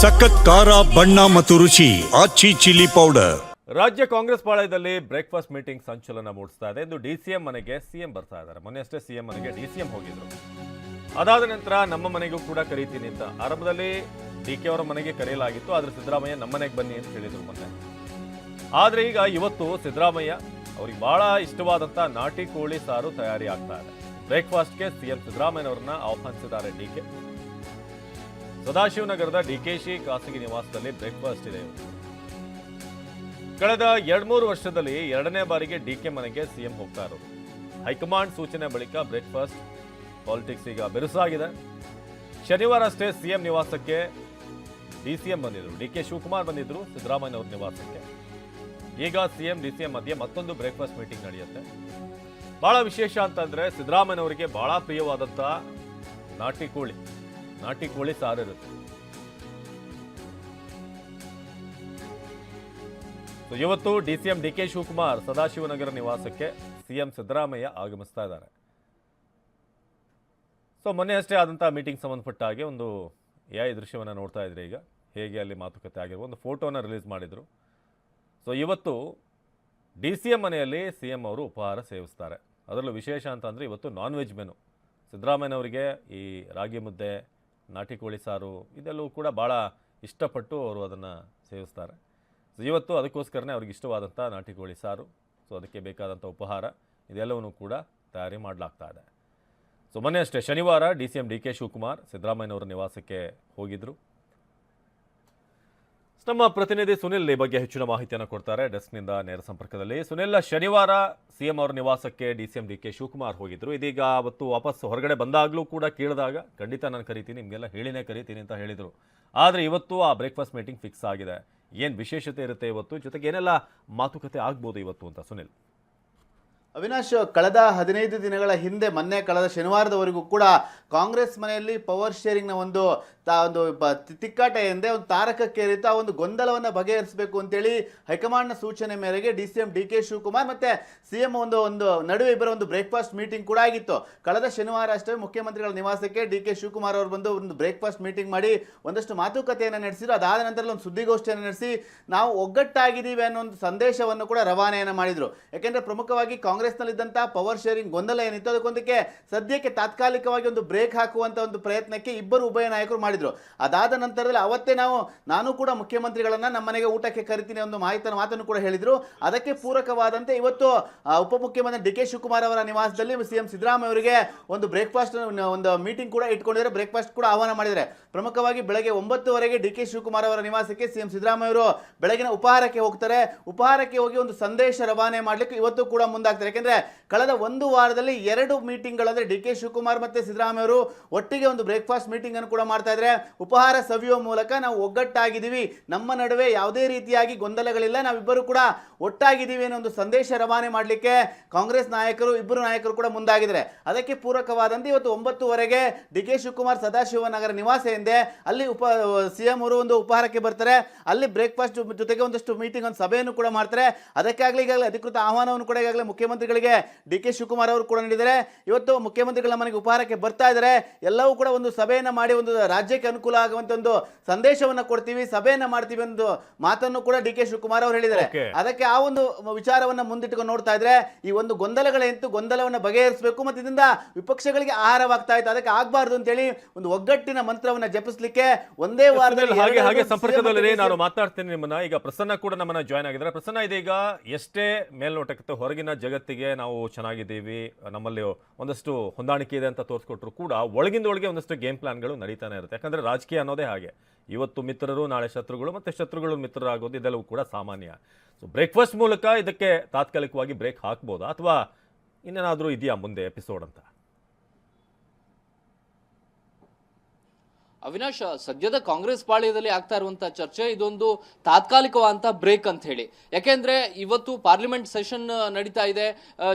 ಸಖತ್ ಖಾರ, ಬಣ್ಣ ಮತ್ತು ರುಚಿ, ಆಚಿ ಚಿಲ್ಲಿ ಪೌಡರ್. ರಾಜ್ಯ ಕಾಂಗ್ರೆಸ್ ಪಾಳಯದಲ್ಲಿ ಬ್ರೇಕ್ಫಾಸ್ಟ್ ಮೀಟಿಂಗ್ ಸಂಚಲನ ಮೂಡಿಸ್ತಾ ಇದೆ ಇಂದು ಎಂ ಮನೆಗೆ ಸಿಎಂ ಬರ್ತಾ ಇದ್ದಾರೆ. ಮೊನ್ನೆ ಅಷ್ಟೇ ಸಿಎಂ ಮನೆಗೆ ಎಂ ಹೋಗಿದ್ರು. ಅದಾದ ನಂತರ ನಮ್ಮ ಮನೆಗೂ ಕೂಡ ಕರೀತೀನಿ ಅಂತ ಆರಂಭದಲ್ಲಿ ಡಿ ಕೆ ಅವರ ಮನೆಗೆ ಕರೆಯಲಾಗಿತ್ತು. ಆದ್ರೆ ಸಿದ್ದರಾಮಯ್ಯ ನಮ್ಮ ಮನೆಗೆ ಬನ್ನಿ ಅಂತ ಹೇಳಿದರು ಮೊನ್ನೆ. ಆದ್ರೆ ಈಗ ಇವತ್ತು ಸಿದ್ದರಾಮಯ್ಯ ಅವ್ರಿಗೆ ಬಹಳ ಇಷ್ಟವಾದಂಥ ನಾಟಿ ಕೋಳಿ ಸಾರು ತಯಾರಿ ಆಗ್ತಾ ಇದೆ. ಬ್ರೇಕ್ಫಾಸ್ಟ್ಗೆ ಸಿಎಂ ಸಿದ್ಧರಾಮಯ್ಯನವರನ್ನ ಆಹ್ವಾನಿಸಿದ್ದಾರೆ ಡಿ ಕೆ. ಸದಾಶಿವನಗರದ ಡಿಕೆಶಿ ಖಾಸಗಿ ನಿವಾಸದಲ್ಲಿ ಬ್ರೇಕ್ಫಾಸ್ಟ್ ಇದೆ. ಕಳೆದ ಎರಡ್ಮೂರು ವರ್ಷದಲ್ಲಿ ಎರಡನೇ ಬಾರಿಗೆ ಡಿಕೆ ಮನೆಗೆ ಸಿಎಂ ಹೋಗ್ತಾ ಇರೋದು ಹೈಕಮಾಂಡ್ ಸೂಚನೆ ಬಳಿಕ ಬ್ರೇಕ್ಫಾಸ್ಟ್ ಪಾಲಿಟಿಕ್ಸ್ ಈಗ ಬಿರುಸಾಗಿದೆ. ಶನಿವಾರ ಅಷ್ಟೇ ಸಿಎಂ ನಿವಾಸಕ್ಕೆ ಡಿಸಿಎಂ ಬಂದಿದ್ರು. ಡಿ ಕೆ ಶಿವಕುಮಾರ್ ಬಂದಿದ್ರು ಸಿದ್ದರಾಮಯ್ಯನವ್ರ ನಿವಾಸಕ್ಕೆ. ಈಗ ಸಿಎಂ, ಡಿಸಿಎಂ ಮಧ್ಯೆ ಮತ್ತೊಂದು ಬ್ರೇಕ್ಫಾಸ್ಟ್ ಮೀಟಿಂಗ್ ನಡೆಯುತ್ತೆ. ಬಹಳ ವಿಶೇಷ ಅಂತಂದ್ರೆ ಸಿದ್ದರಾಮಯ್ಯನವರಿಗೆ ಬಹಳ ಪ್ರಿಯವಾದಂತಹ ನಾಟಿ ಕೋಳಿ. ನಾಟಿ ಕೋಳಿ ಸಾರಿರುತ್ತೆ. ಸೊ ಇವತ್ತು M D K Shivakumar Sadashivanagar ನಿವಾಸಕ್ಕೆ ಸಿಎಂ ಸಿದ್ದರಾಮಯ್ಯ ಆಗಮಿಸ್ತಾ ಇದ್ದಾರೆ. ಸೊ ಮೊನ್ನೆ ಅಷ್ಟೇ ಆದಂಥ ಮೀಟಿಂಗ್ ಸಂಬಂಧಪಟ್ಟ ಹಾಗೆ ಒಂದು ಎ ದೃಶ್ಯವನ್ನು ನೋಡ್ತಾ ಇದ್ರಿ ಈಗ. ಹೇಗೆ ಅಲ್ಲಿ ಮಾತುಕತೆ ಆಗಿರುವ ಒಂದು ಫೋಟೋನ ರಿಲೀಸ್ ಮಾಡಿದರು. ಸೊ ಇವತ್ತು ಡಿ ಸಿ ಎಂ ಮನೆಯಲ್ಲಿ ಸಿ ಎಂ ಅವರು ಉಪಹಾರ ಸೇವಿಸ್ತಾರೆ. ಅದರಲ್ಲೂ ವಿಶೇಷ ಅಂತಂದರೆ ಇವತ್ತು ನಾನ್ ವೆಜ್ ಮೆನು ಸಿದ್ದರಾಮಯ್ಯನವರಿಗೆ ಈ ರಾಗಿ ಮುದ್ದೆ ನಾಟಿ ಕೋಳಿ ಸಾರು ಇದೆಲ್ಲವೂ ಕೂಡ ಭಾಳ ಇಷ್ಟಪಟ್ಟು ಅವರು ಅದನ್ನು ಸೇವಿಸ್ತಾರೆ. ಸೊ ಇವತ್ತು ಅದಕ್ಕೋಸ್ಕರನೇ ಅವ್ರಿಗೆ ಇಷ್ಟವಾದಂಥ ನಾಟಿ ಕೋಳಿ ಸಾರು. ಸೊ ಅದಕ್ಕೆ ಬೇಕಾದಂಥ ಉಪಹಾರ ಇದೆಲ್ಲವನ್ನೂ ಕೂಡ ತಯಾರಿ ಮಾಡಲಾಗ್ತಾ ಇದೆ. ಸೊ ಮೊನ್ನೆ ಅಷ್ಟೇ ಶನಿವಾರ D C M D K Shivakumar ಸಿದ್ದರಾಮಯ್ಯನವರ ನಿವಾಸಕ್ಕೆ ಹೋಗಿದ್ರು. ನಮ್ಮ ಪ್ರತಿನಿಧಿ ಸುನಿಲ್ ಈ ಬಗ್ಗೆ ಹೆಚ್ಚಿನ ಮಾಹಿತಿಯನ್ನು ಕೊಡ್ತಾರೆ. ಡೆಸ್ಕ್ನಿಂದ ನೇರ ಸಂಪರ್ಕದಲ್ಲಿ ಸುನಿಲ್, ಶನಿವಾರ ಸಿಎಂ ಅವರ ನಿವಾಸಕ್ಕೆ D C M D K Shivakumar ಹೋಗಿದ್ರು. ಇದೀಗ ಅವತ್ತು ವಾಪಸ್ ಹೊರಗಡೆ ಬಂದಾಗಲೂ ಕೂಡ ಕೇಳಿದಾಗ, ಖಂಡಿತ ನಾನು ಕರಿತೀನಿ, ನಿಮಗೆಲ್ಲ ಹೇಳಿನೇ ಕರಿತೀನಿ ಅಂತ ಹೇಳಿದರು. ಆದರೆ ಇವತ್ತು ಆ ಬ್ರೇಕ್ಫಾಸ್ಟ್ ಮೀಟಿಂಗ್ ಫಿಕ್ಸ್ ಆಗಿದೆ. ಏನು ವಿಶೇಷತೆ ಇರುತ್ತೆ ಇವತ್ತು? ಜೊತೆಗೆ ಏನೆಲ್ಲ ಮಾತುಕತೆ ಆಗ್ಬೋದು ಇವತ್ತು ಅಂತ ಸುನಿಲ್? ಅವಿನಾಶ್, ಕಳೆದ ಹದಿನೈದು ದಿನಗಳ ಹಿಂದೆ, ಮೊನ್ನೆ ಕಳೆದ ಶನಿವಾರದವರೆಗೂ ಕೂಡ ಕಾಂಗ್ರೆಸ್ ಮನೆಯಲ್ಲಿ ಪವರ್ ಶೇರಿಂಗ್ನ ಒಂದು ತಾ, ಒಂದು ತಿಕ್ಕಾಟ ಎಂದೇ ಒಂದು ತಾರಕಕ್ಕೇರಿತ ಒಂದು ಗೊಂದಲವನ್ನು ಬಗೆಹರಿಸಬೇಕು ಅಂತೇಳಿ ಹೈಕಮಾಂಡ್ನ ಸೂಚನೆ ಮೇರೆಗೆ D C M D K Shivakumar ಮತ್ತು ಸಿ ಎಂ ಒಂದು ಒಂದು ನಡುವೆ ಇಬ್ಬರ ಒಂದು ಬ್ರೇಕ್ಫಾಸ್ಟ್ ಮೀಟಿಂಗ್ ಕೂಡ ಆಗಿತ್ತು. ಕಳೆದ ಶನಿವಾರ ಅಷ್ಟೇ ಮುಖ್ಯಮಂತ್ರಿಗಳ ನಿವಾಸಕ್ಕೆ ಡಿ ಕೆ ಶಿವಕುಮಾರ್ ಅವರು ಬಂದು ಒಂದು ಬ್ರೇಕ್ಫಾಸ್ಟ್ ಮೀಟಿಂಗ್ ಮಾಡಿ ಒಂದಷ್ಟು ಮಾತುಕತೆಯನ್ನು ನಡೆಸಿದ್ರು. ಅದಾದ ನಂತರ ಒಂದು ಸುದ್ದಿಗೋಷ್ಠಿಯನ್ನು ನಡೆಸಿ ನಾವು ಒಗ್ಗಟ್ಟಾಗಿದ್ದೀವಿ ಅನ್ನೋ ಒಂದು ಸಂದೇಶವನ್ನು ಕೂಡ ರವಾನೆಯನ್ನು ಮಾಡಿದರು. ಯಾಕೆಂದರೆ ಪ್ರಮುಖವಾಗಿ ಕಾಂಗ್ರೆಸ್ನಲ್ಲಿದ್ದಂಥ ಪವರ್ ಶೇರಿಂಗ್ ಗೊಂದಲ ಏನಿತ್ತು? ಅದಕ್ಕೊಂದಕ್ಕೆ ಸದ್ಯಕ್ಕೆ ತಾತ್ಕಾಲಿಕವಾಗಿ ಒಂದು ಬ್ರೇಕ್ ಹಾಕುವಂತ ಒಂದು ಪ್ರಯತ್ನಕ್ಕೆ ಇಬ್ಬರು ಉಭಯ ನಾಯಕರು ಮಾಡಿದ್ರು. ಅದಾದ ನಂತರದಲ್ಲಿ ಅವತ್ತೇ ನಾವು, ನಾನು ಕೂಡ ಮುಖ್ಯಮಂತ್ರಿಗಳನ್ನ ನಮ್ಮ ಮನೆಗೆ ಊಟಕ್ಕೆ ಕರಿತೀನಿ ಒಂದು ಮಾಹಿತಿ ಮಾತನ್ನು ಕೂಡ ಹೇಳಿದ್ರು. ಅದಕ್ಕೆ ಪೂರಕವಾದಂತೆ ಇವತ್ತು ಉಪಮುಖ್ಯಮಂತ್ರಿ ಡಿ ಕೆ ಶಿವಕುಮಾರ್ ಅವರ ನಿವಾಸದಲ್ಲಿ ಸಿಎಂ ಸಿದ್ದರಾಮಯ್ಯ ಅವರಿಗೆ ಒಂದು ಬ್ರೇಕ್ಫಾಸ್ಟ್ ಒಂದು ಮೀಟಿಂಗ್ ಕೂಡ ಇಟ್ಕೊಂಡಿದ್ದಾರೆ. ಬ್ರೇಕ್ಫಾಸ್ಟ್ ಕೂಡ ಆಹ್ವಾನ ಮಾಡಿದ್ದಾರೆ. ಪ್ರಮುಖವಾಗಿ ಬೆಳಗ್ಗೆ ಒಂಬತ್ತುವರೆಗೆ ಡಿ ಕೆ ಶಿವಕುಮಾರ್ ಅವರ ನಿವಾಸಕ್ಕೆ ಸಿಎಂ ಸಿದ್ದರಾಮಯ್ಯ ಅವರು ಬೆಳಗಿನ ಉಪಹಾರಕ್ಕೆ ಹೋಗ್ತಾರೆ. ಉಪಹಾರಕ್ಕೆ ಹೋಗಿ ಒಂದು ಸಂದೇಶ ರವಾನೆ ಮಾಡಲಿಕ್ಕೆ ಇವತ್ತು ಕೂಡ ಮುಂದಾಗ್ತಾರೆ. ಯಾಕೆಂದ್ರೆ ಕಳೆದ ಒಂದು ವಾರದಲ್ಲಿ ಎರಡು ಮೀಟಿಂಗ್ಗಳಂದ್ರೆ ಡಿ ಕೆ ಶಿವಕುಮಾರ್ ಮತ್ತೆ ಸಿದ್ದರಾಮಯ್ಯ ಅವರು ಒಟ್ಟಿಗೆ ಒಂದು ಬ್ರೇಕ್ಫಾಸ್ಟ್ ಮೀಟಿಂಗ್ ಅನ್ನು ಕೂಡ ಮಾಡ್ತಾ ಇದ್ದಾರೆ ಉಪಹಾರ ಸವಿಯುವ ಮೂಲಕ ನಾವು ಒಗ್ಗಟ್ಟಾಗಿದ್ದೀವಿ. ನಮ್ಮ ನಡುವೆ ಯಾವುದೇ ರೀತಿಯಾಗಿ ಗೊಂದಲಗಳಿಲ್ಲ. ನಾವಿಬ್ಬರು ಕೂಡ ಒಟ್ಟಾಗಿದ್ದೀವಿ ಅನ್ನೋ ಒಂದು ಸಂದೇಶ ರವಾನೆ ಮಾಡಲಿಕ್ಕೆ ಕಾಂಗ್ರೆಸ್ ನಾಯಕರು, ಇಬ್ಬರು ನಾಯಕರು ಕೂಡ ಮುಂದಾಗಿದ್ದಾರೆ. ಅದಕ್ಕೆ ಪೂರಕವಾದಂತೆ ಇವತ್ತು ಒಂಬತ್ತುವರೆಗೆ ಡಿ ಕೆ ಶಿವಕುಮಾರ್ ಸದಾಶಿವನಗರ ನಿವಾಸ ಎಂದೆ ಅಲ್ಲಿ ಉಪ, ಸಿಎಂ ಅವರು ಒಂದು ಉಪಹಾರಕ್ಕೆ ಬರ್ತಾರೆ. ಅಲ್ಲಿ ಬ್ರೇಕ್ಫಾಸ್ಟ್ ಜೊತೆಗೆ ಒಂದಷ್ಟು ಮೀಟಿಂಗ್, ಒಂದು ಸಭೆಯನ್ನು ಕೂಡ ಮಾಡ್ತಾರೆ. ಅದಕ್ಕಾಗಲಿ ಈಗಾಗಲೇ ಅಧಿಕೃತ ಆಹ್ವಾನವನ್ನು ಕೂಡ ಈಗಾಗಲೇ ಮುಖ್ಯಮಂತ್ರಿಗಳಿಗೆ ಡಿ ಕೆ ಶಿವಕುಮಾರ್ ಅವರು ಕೂಡ ನೀಡಿದ್ದಾರೆ. ಇವತ್ತು ಮುಖ್ಯಮಂತ್ರಿಗಳ ಮನೆಗೆ ಉಪಹಾರಕ್ಕೆ ಬರ್ತಾ ಇದ್ದಾರೆ. ಎಲ್ಲವೂ ಕೂಡ ಒಂದು ಸಭೆಯನ್ನು ಮಾಡಿ ಒಂದು ರಾಜ್ಯಕ್ಕೆ ಅನುಕೂಲ ಆಗುವಂತ ಒಂದು ಸಂದೇಶವನ್ನು ಕೊಡ್ತೀವಿ ಸಭೆಯನ್ನು ಮಾಡ್ತೀವಿ ಒಂದು ಮಾತನ್ನು ಕೂಡ ಡಿ ಕೆ ಶಿವಕುಮಾರ್ ಅವರು ಹೇಳಿದ್ದಾರೆ. ಅದಕ್ಕೆ ಆ ಒಂದು ವಿಚಾರವನ್ನ ಮುಂದಿಟ್ಟುಕೊಂಡು ನೋಡ್ತಾ ಇದ್ರೆ ಈ ಒಂದು ಗೊಂದಲಗಳೇಂತು ಗೊಂದಲವನ್ನ ಬಗೆಹರಿಸಬೇಕು ಮತ್ತು ಇದರಿಂದ ವಿಪಕ್ಷಗಳಿಗೆ ಆಹಾರವಾಗ್ತಾ ಇತ್ತು. ಅದಕ್ಕೆ ಆಗಬಾರ್ದು ಅಂತೇಳಿ ಒಂದು ಒಗ್ಗಟ್ಟಿನ ಮಂತ್ರವನ್ನ ಜಪಿಸಲಿಕ್ಕೆ ಒಂದೇ ವಾರದಲ್ಲಿ ಹಾಗೆ ಹಾಗೆ ಸಂಪರ್ಕದಲ್ಲಿ ನಾನು ಮಾತಾಡ್ತೇನೆ ನಿಮ್ಮನ್ನ. ಈಗ ಪ್ರಸನ್ನ ಕೂಡ ನಮ್ಮನ್ನ ಜಾಯ್ನ್ ಆಗಿದ್ದಾರೆ. ಪ್ರಸನ್ನ ಇದೀಗ ಎಷ್ಟೇ ಮೇಲ್ನೋಟಕ್ಕೆ ಹೊರಗಿನ ಜಗತ್ತಿಗೆ ನಾವು ಚೆನ್ನಾಗಿದ್ದೀವಿ, ನಮ್ಮಲ್ಲಿ ಒಂದಷ್ಟು ಹೊಂದಾಣಿಕೆ ಇದೆ ಅಂತ ತೋರಿಸ್ಕೊಟ್ರು ಕೂಡ ಒಳಗಿಂದ ಒಳಗೆ ಒಂದಷ್ಟು ಗೇಮ್ ಪ್ಲಾನ್ಗಳು ನಡೀತಾನೆ ಇರುತ್ತೆ. ಯಾಕಂದರೆ ರಾಜಕೀಯ ಅನ್ನೋದೇ ಹಾಗೆ. ಇವತ್ತು ಮಿತ್ರರು, ನಾಳೆ ಶತ್ರುಗಳು, ಮತ್ತು ಶತ್ರುಗಳು ಮಿತ್ರರಾಗೋದು ಇದೆಲ್ಲವೂ ಕೂಡ ಸಾಮಾನ್ಯ. ಸೊ ಬ್ರೇಕ್ಫಾಸ್ಟ್ ಮೂಲಕ ಇದಕ್ಕೆ ತಾತ್ಕಾಲಿಕವಾಗಿ ಬ್ರೇಕ್ ಹಾಕ್ಬೋದಾ ಅಥವಾ ಇನ್ನೇನಾದರೂ ಇದೆಯಾ ಮುಂದೆ ಎಪಿಸೋಡ್ ಅಂತ? ಅವಿನಾಶ್, ಸದ್ಯದ ಕಾಂಗ್ರೆಸ್ ಪಾಳ್ಯದಲ್ಲಿ ಆಗ್ತಾ ಇರುವಂತ ಚರ್ಚೆ, ಇದೊಂದು ತಾತ್ಕಾಲಿಕವಾದಂತ ಬ್ರೇಕ್ ಅಂತ ಹೇಳಿ. ಯಾಕೆಂದ್ರೆ ಇವತ್ತು ಪಾರ್ಲಿಮೆಂಟ್ ಸೆಷನ್ ನಡೀತಾ ಇದೆ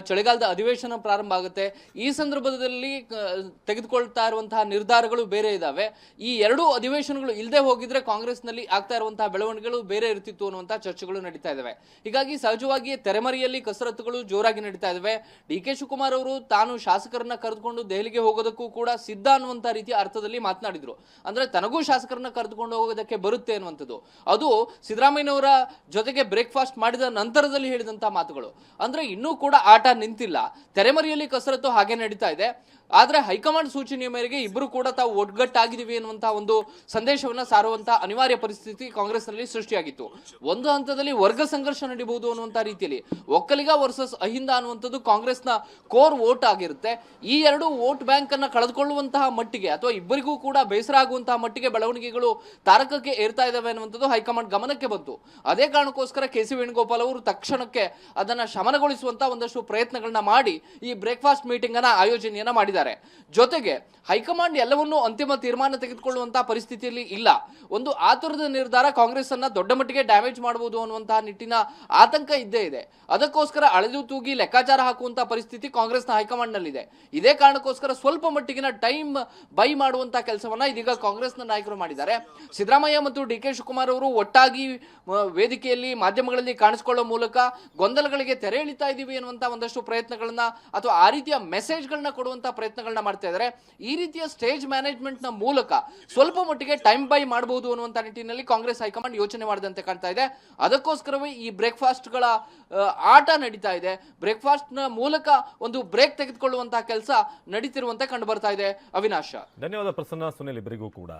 ಚಳಿಗಾಲದ ಅಧಿವೇಶನ ಪ್ರಾರಂಭ ಆಗುತ್ತೆ. ಈ ಸಂದರ್ಭದಲ್ಲಿ ತೆಗೆದುಕೊಳ್ತಾ ಇರುವಂತಹ ನಿರ್ಧಾರಗಳು ಬೇರೆ ಇದಾವೆ. ಈ ಎರಡೂ ಅಧಿವೇಶನಗಳು ಇಲ್ಲದೆ ಹೋಗಿದ್ರೆ ಕಾಂಗ್ರೆಸ್ನಲ್ಲಿ ಆಗ್ತಾ ಇರುವಂತಹ ಬೆಳವಣಿಗೆಗಳು ಬೇರೆ ಇರ್ತಿತ್ತು ಅನ್ನುವಂತಹ ಚರ್ಚೆಗಳು ನಡೀತಾ ಇದಾವೆ. ಹೀಗಾಗಿ ಸಹಜವಾಗಿ ತೆರೆಮರೆಯಲ್ಲಿ ಕಸರತ್ತುಗಳು ಜೋರಾಗಿ ನಡೀತಾ ಇದಾವೆ. ಡಿ ಕೆ ಶಿವಕುಮಾರ್ ಅವರು ತಾನು ಶಾಸಕರನ್ನ ಕರೆದುಕೊಂಡು ದೆಹಲಿಗೆ ಹೋಗೋದಕ್ಕೂ ಕೂಡ ಸಿದ್ಧ ಅನ್ನುವಂತ ರೀತಿಯ ಅರ್ಥದಲ್ಲಿ ಮಾತನಾಡಿದ್ರು. ಅಂದ್ರೆ ತನಗೂ ಶಾಸಕರನ್ನ ಕರೆದುಕೊಂಡು ಹೋಗೋದಕ್ಕೆ ಬರುತ್ತೆ ಅನ್ನುವಂಥದ್ದು. ಅದು ಸಿದ್ದರಾಮಯ್ಯನವರ ಜೊತೆಗೆ ಬ್ರೇಕ್ಫಾಸ್ಟ್ ಮಾಡಿದ ನಂತರದಲ್ಲಿ ಹೇಳಿದಂತಹ ಮಾತುಗಳು. ಅಂದ್ರೆ ಇನ್ನೂ ಕೂಡ ಆಟ ನಿಂತಿಲ್ಲ. ತೆರೆಮರೆಯಲ್ಲಿ ಕಸರತ್ತು ಹಾಗೆ ನಡೀತಾ ಇದೆ. ಆದ್ರೆ ಹೈಕಮಾಂಡ್ ಸೂಚನೆಯ ಮೇರೆಗೆ ಇಬ್ಬರು ಕೂಡ ತಾವು ಒಗ್ಗಟ್ಟಾಗಿದ್ದೀವಿ ಎನ್ನುವಂತಹ ಒಂದು ಸಂದೇಶವನ್ನ ಸಾರುವಂತಹ ಅನಿವಾರ್ಯ ಪರಿಸ್ಥಿತಿ ಕಾಂಗ್ರೆಸ್ನಲ್ಲಿ ಸೃಷ್ಟಿಯಾಗಿತ್ತು. ಒಂದು ಹಂತದಲ್ಲಿ ವರ್ಗ ಸಂಘರ್ಷ ನಡೀಬಹುದು ಅನ್ನುವಂತ ರೀತಿಯಲ್ಲಿ ಒಕ್ಕಲಿಗ ವರ್ಸಸ್ ಅಹಿಂದ ಅನ್ನುವಂಥದ್ದು ಕಾಂಗ್ರೆಸ್ನ ಕೋರ್ ವೋಟ್ ಆಗಿರುತ್ತೆ. ಈ ಎರಡು ವೋಟ್ ಬ್ಯಾಂಕ್ ಅನ್ನ ಕಳೆದುಕೊಳ್ಳುವಂತಹ ಮಟ್ಟಿಗೆ ಅಥವಾ ಇಬ್ಬರಿಗೂ ಕೂಡ ಬೇಸರ ಆಗುವಂತಹ ಮಟ್ಟಿಗೆ ಬೆಳವಣಿಗೆಗಳು ತಾರಕಕ್ಕೆ ಏರ್ತಾ ಇದಾವೆ ಅನ್ನುವಂಥದ್ದು ಹೈಕಮಾಂಡ್ ಗಮನಕ್ಕೆ ಬಂತು. ಅದೇ ಕಾರಣಕ್ಕೋಸ್ಕರ ಕೆ ಸಿ ವೇಣುಗೋಪಾಲ್ ಅವರು ತಕ್ಷಣಕ್ಕೆ ಅದನ್ನ ಶಮನಗೊಳಿಸುವಂತಹ ಒಂದಷ್ಟು ಪ್ರಯತ್ನಗಳನ್ನ ಮಾಡಿ ಈ ಬ್ರೇಕ್ಫಾಸ್ಟ್ ಮೀಟಿಂಗ್ ಅನ್ನ ಆಯೋಜನೆಯನ್ನ ಮಾಡಿದ್ದಾರೆ. ಜೊತೆಗೆ ಹೈಕಮಾಂಡ್ ಎಲ್ಲವನ್ನೂ ಅಂತಿಮ ತೀರ್ಮಾನ ತೆಗೆದುಕೊಳ್ಳುವಂತಹ ಪರಿಸ್ಥಿತಿಯಲ್ಲಿ ಇಲ್ಲ. ಒಂದು ಆತುರದ ನಿರ್ಧಾರ ಕಾಂಗ್ರೆಸ್ ಅನ್ನ ದೊಡ್ಡ ಮಟ್ಟಿಗೆ ಡ್ಯಾಮೇಜ್ ಮಾಡಬಹುದು ಅನ್ನುವಂತಹ ನಿಟ್ಟಿನ ಆತಂಕ ಇದ್ದೇ ಇದೆ. ಅದಕ್ಕೋಸ್ಕರ ಅಳೆದು ತೂಗಿ ಲೆಕ್ಕಾಚಾರ ಹಾಕುವಂತಹ ಪರಿಸ್ಥಿತಿ ಕಾಂಗ್ರೆಸ್ನ ಹೈಕಮಾಂಡ್ ನಲ್ಲಿದೆ ಇದೇ ಕಾರಣಕ್ಕೋಸ್ಕರ ಸ್ವಲ್ಪ ಮಟ್ಟಿಗಿನ ಟೈಮ್ ಬೈ ಮಾಡುವಂತಹ ಕೆಲಸವನ್ನ ಇದೀಗ ಕಾಂಗ್ರೆಸ್ನ ನಾಯಕರು ಮಾಡಿದ್ದಾರೆ. ಸಿದ್ದರಾಮಯ್ಯ ಮತ್ತು ಡಿ ಕೆ ಶಿವಕುಮಾರ್ ಅವರು ಒಟ್ಟಾಗಿ ವೇದಿಕೆಯಲ್ಲಿ ಮಾಧ್ಯಮಗಳಲ್ಲಿ ಕಾಣಿಸಿಕೊಳ್ಳುವ ಮೂಲಕ ಗೊಂದಲಗಳಿಗೆ ತೆರೆ ಎಳಿತಾ ಇದೀವಿ ಅನ್ನುವಂತ ಒಂದಷ್ಟು ಪ್ರಯತ್ನಗಳನ್ನ ಅಥವಾ ಆ ರೀತಿಯ ಮೆಸೇಜ್ಗಳನ್ನ ಕೊಡುವಂತ ಪ್ರಯತ್ನಗಳನ್ನ ಮಾಡ್ತಾ ಇದ್ದಾರೆ ಈ ರೀತಿಯ ಸ್ಟೇಜ್ ಮ್ಯಾನೇಜ್ಮೆಂಟ್ನ ಮೂಲಕ ಸ್ವಲ್ಪ ಮಟ್ಟಿಗೆ ಟೈಮ್ ಬೈ ಮಾಡಬಹುದು ಅನ್ನುವಂತ ನಿಟ್ಟಿನಲ್ಲಿ ಕಾಂಗ್ರೆಸ್ ಹೈಕಮಾಂಡ್ ಯೋಚನೆ ಮಾಡಿದಂತೆ ಕಾಣ್ತಾ ಇದೆ. ಅದಕ್ಕೋಸ್ಕರವೇ ಈ ಬ್ರೇಕ್ಫಾಸ್ಟ್ಗಳ ಆಟ ನಡೀತಾ ಇದೆ. ಬ್ರೇಕ್ಫಾಸ್ಟ್ನ ಮೂಲಕ ಒಂದು ಬ್ರೇಕ್ ತೆಗೆದುಕೊಳ್ಳುವಂತಹ ಕೆಲಸ ನಡೀತಿರುವಂತೆ ಕಂಡು ಬರ್ತಾ ಇದೆ. ಅವಿನಾಶ. ಧನ್ಯವಾದ ಪ್ರಸನ್ನ, ಸುನಿಲ್ ಇಬ್ಬರಿಗೂ ಕೂಡ.